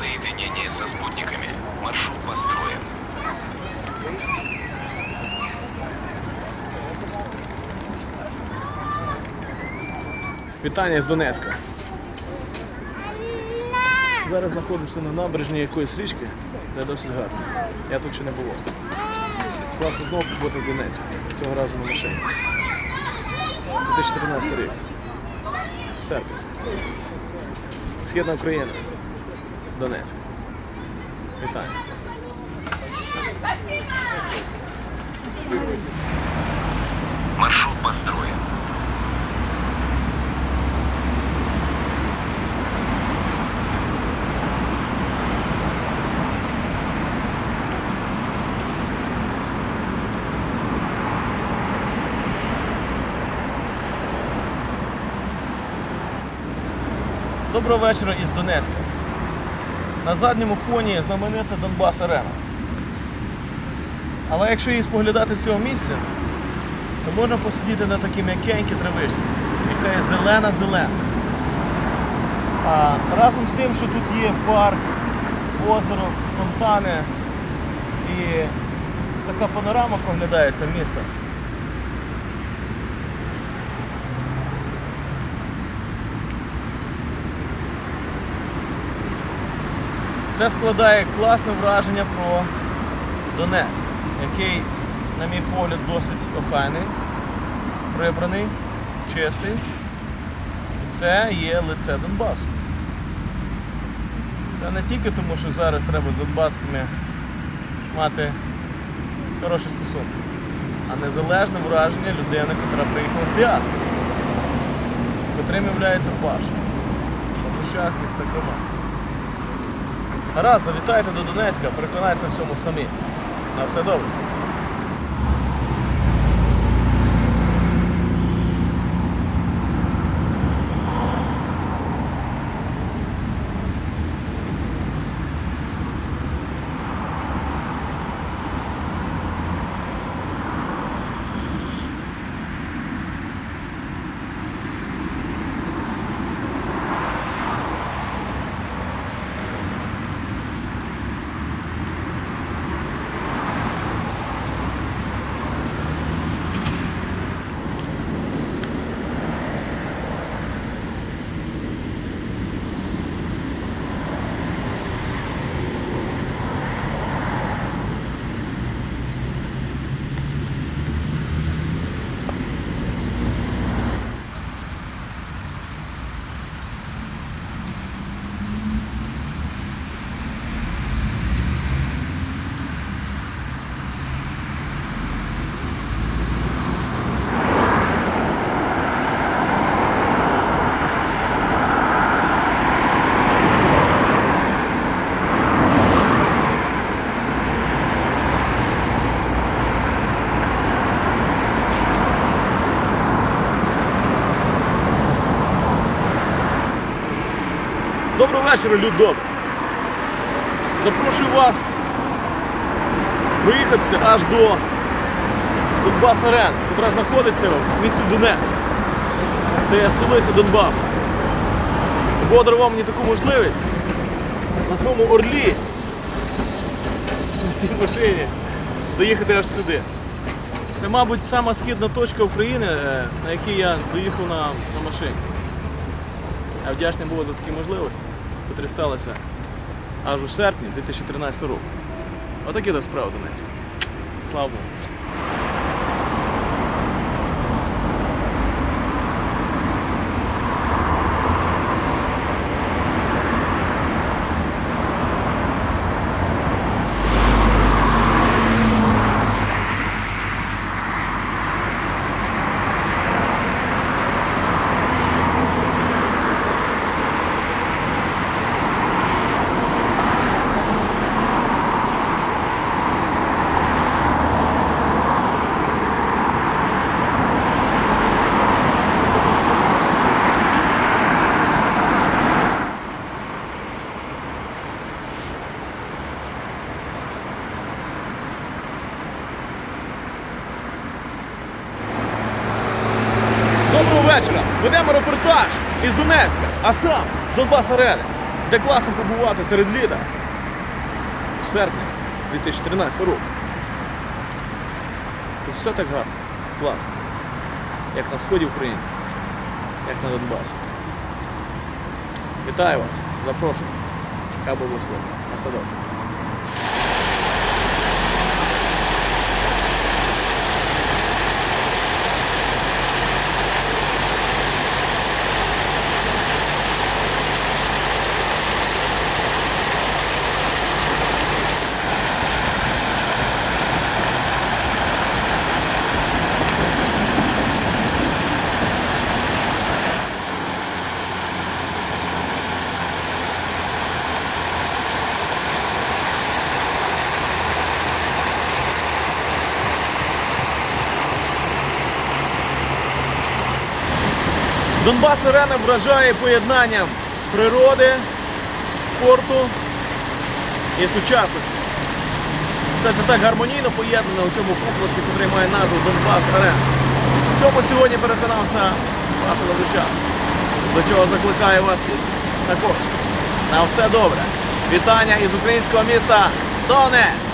соединение со спутниками. Маршрут построен. Вітання з Донецька. Зараз знаходимося на набережні якоїсь річки, де досить гарно. Я тут ще не було. Класно знову побути в Донецьку. Цього разу на машині. 2014 рік. Серпень. Східна Україна. Донецьк. Вітання. Маршрут построен. Доброго вечора із Донецька. На задньому фоні знаменита Донбас Арена. Але якщо її споглядати з цього місця, то можна посидіти на такій м'якенькій травичці, яка є зелена-зелена. А разом з тим, що тут є парк, озеро, фонтани і така панорама проглядається міста. Це складає класне враження про Донецьк, який, на мій погляд, досить охайний, прибраний, чистий. І це є лице Донбасу. Це не тільки тому, що зараз треба з Донбасками мати хороші стосунки, а незалежне враження людини, яка приїхала з діаспори, котрим є Паша, площах із Сакрамента. Гаразд, завітайте до Донецька, переконайтеся в цьому самі. На все добре. Доброго вечора, люд. Запрошую вас проїхатися аж до Донбас Арени, яка знаходиться в місті Донецьк. Це столиця Донбасу. Бог дарував мені таку можливість на своєму орлі на цій машині доїхати аж сюди. Це, мабуть, сама східна точка України, е, на якій я доїхав на, на машині. Я вдячний був за такі можливості, котрі сталися аж у серпні 2013 року. Отакі до справи Донецька. Слава Богу. Доброго вечора! Ведемо репортаж із Донецька, а сам Донбас Арени, де класно побувати серед літа серпня 2013 року. Тут все так гарно, класно. Як на сході України, як на Донбасі. Вітаю вас, запрошую. Хай Бог. На все Донбас Арена вражає поєднанням природи, спорту і сучасності. Все це так гармонійно поєднано у цьому комплексі, який має назву Донбас Арена. В цьому сьогодні переконався ваш глядача, до чого закликаю вас також. На все добре. Вітання із українського міста Донець!